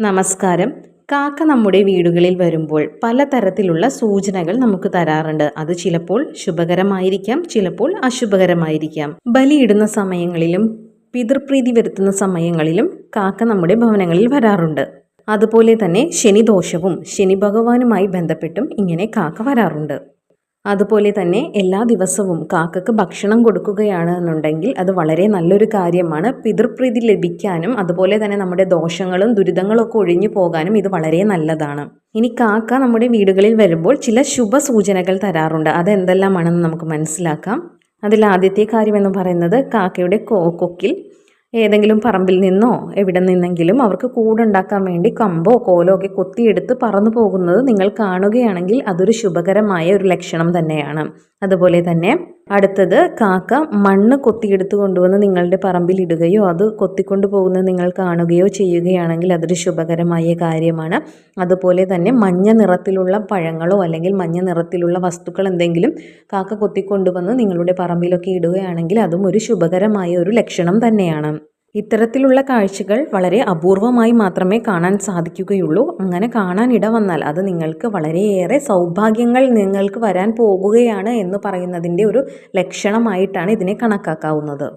നമസ്കാരം. കാക്ക നമ്മുടെ വീടുകളിൽ വരുമ്പോൾ പലതരത്തിലുള്ള സൂചനകൾ നമുക്ക് തരാറുണ്ട്. അത് ചിലപ്പോൾ ശുഭകരമായിരിക്കാം ചിലപ്പോൾ അശുഭകരമായിരിക്കാം. ബലിയിടുന്ന സമയങ്ങളിലും പിതൃപ്രീതി വരുത്തുന്ന സമയങ്ങളിലും കാക്ക നമ്മുടെ ഭവനങ്ങളിൽ വരാറുണ്ട്. അതുപോലെ തന്നെ ശനിദോഷവും ശനി ഭഗവാനുമായി ബന്ധപ്പെട്ടും ഇങ്ങനെ കാക്ക വരാറുണ്ട്. അതുപോലെ തന്നെ എല്ലാ ദിവസവും കാക്കക്ക് ഭക്ഷണം കൊടുക്കുകയാണ് എന്നുണ്ടെങ്കിൽ അത് വളരെ നല്ലൊരു കാര്യമാണ്. പിതൃപ്രീതി ലഭിക്കാനും അതുപോലെ തന്നെ നമ്മുടെ ദോഷങ്ങളും ദുരിതങ്ങളൊക്കെ ഒഴിഞ്ഞു പോകാനും ഇത് വളരെ നല്ലതാണ്. ഇനി കാക്ക നമ്മുടെ വീടുകളിൽ വരുമ്പോൾ ചില ശുഭ സൂചനകൾ തരാറുണ്ട്. അതെന്തെല്ലാമാണെന്ന് നമുക്ക് മനസ്സിലാക്കാം. അതിൽ ആദ്യത്തെ കാര്യം എന്ന് പറയുന്നത് കാക്കയുടെ കൊക്കിൽ ഏതെങ്കിലും പറമ്പിൽ നിന്നോ എവിടെ നിന്നെങ്കിലും അവർക്ക് കൂടുണ്ടാക്കാൻ വേണ്ടി കമ്പോ കോലോ ഒക്കെ കൊത്തിയെടുത്ത് പറന്നു പോകുന്നത് നിങ്ങൾ കാണുകയാണെങ്കിൽ അതൊരു ശുഭകരമായ ഒരു ലക്ഷണം തന്നെയാണ്. അതുപോലെ തന്നെ അടുത്തത് കാക്ക മണ്ണ് കൊത്തിയെടുത്ത് കൊണ്ടുവന്ന് നിങ്ങളുടെ പറമ്പിൽ ഇടുകയോ അത് കൊത്തിക്കൊണ്ട് പോകുന്നത് നിങ്ങൾ കാണുകയോ ചെയ്യുകയാണെങ്കിൽ അതൊരു ശുഭകരമായ കാര്യമാണ്. അതുപോലെ തന്നെ മഞ്ഞ നിറത്തിലുള്ള പഴങ്ങളോ അല്ലെങ്കിൽ മഞ്ഞ നിറത്തിലുള്ള വസ്തുക്കൾ എന്തെങ്കിലും കാക്ക കൊത്തിക്കൊണ്ടുവന്ന് നിങ്ങളുടെ പറമ്പിലൊക്കെ ഇടുകയാണെങ്കിൽ അതും ഒരു ശുഭകരമായ ഒരു ലക്ഷണം തന്നെയാണ്. ഇത്തരത്തിലുള്ള കാഴ്ചകൾ വളരെ അപൂർവമായി മാത്രമേ കാണാൻ സാധിക്കുകയുള്ളൂ. അങ്ങനെ കാണാൻ ഇട വന്നാൽ അത് നിങ്ങൾക്ക് വളരെയേറെ സൗഭാഗ്യങ്ങൾ നിങ്ങൾക്ക് വരാൻ പോകുകയാണ് എന്ന് പറയുന്നതിന്റെ ഒരു ലക്ഷണമായിട്ടാണ് ഇതിനെ കണക്കാക്കാവുന്നത്.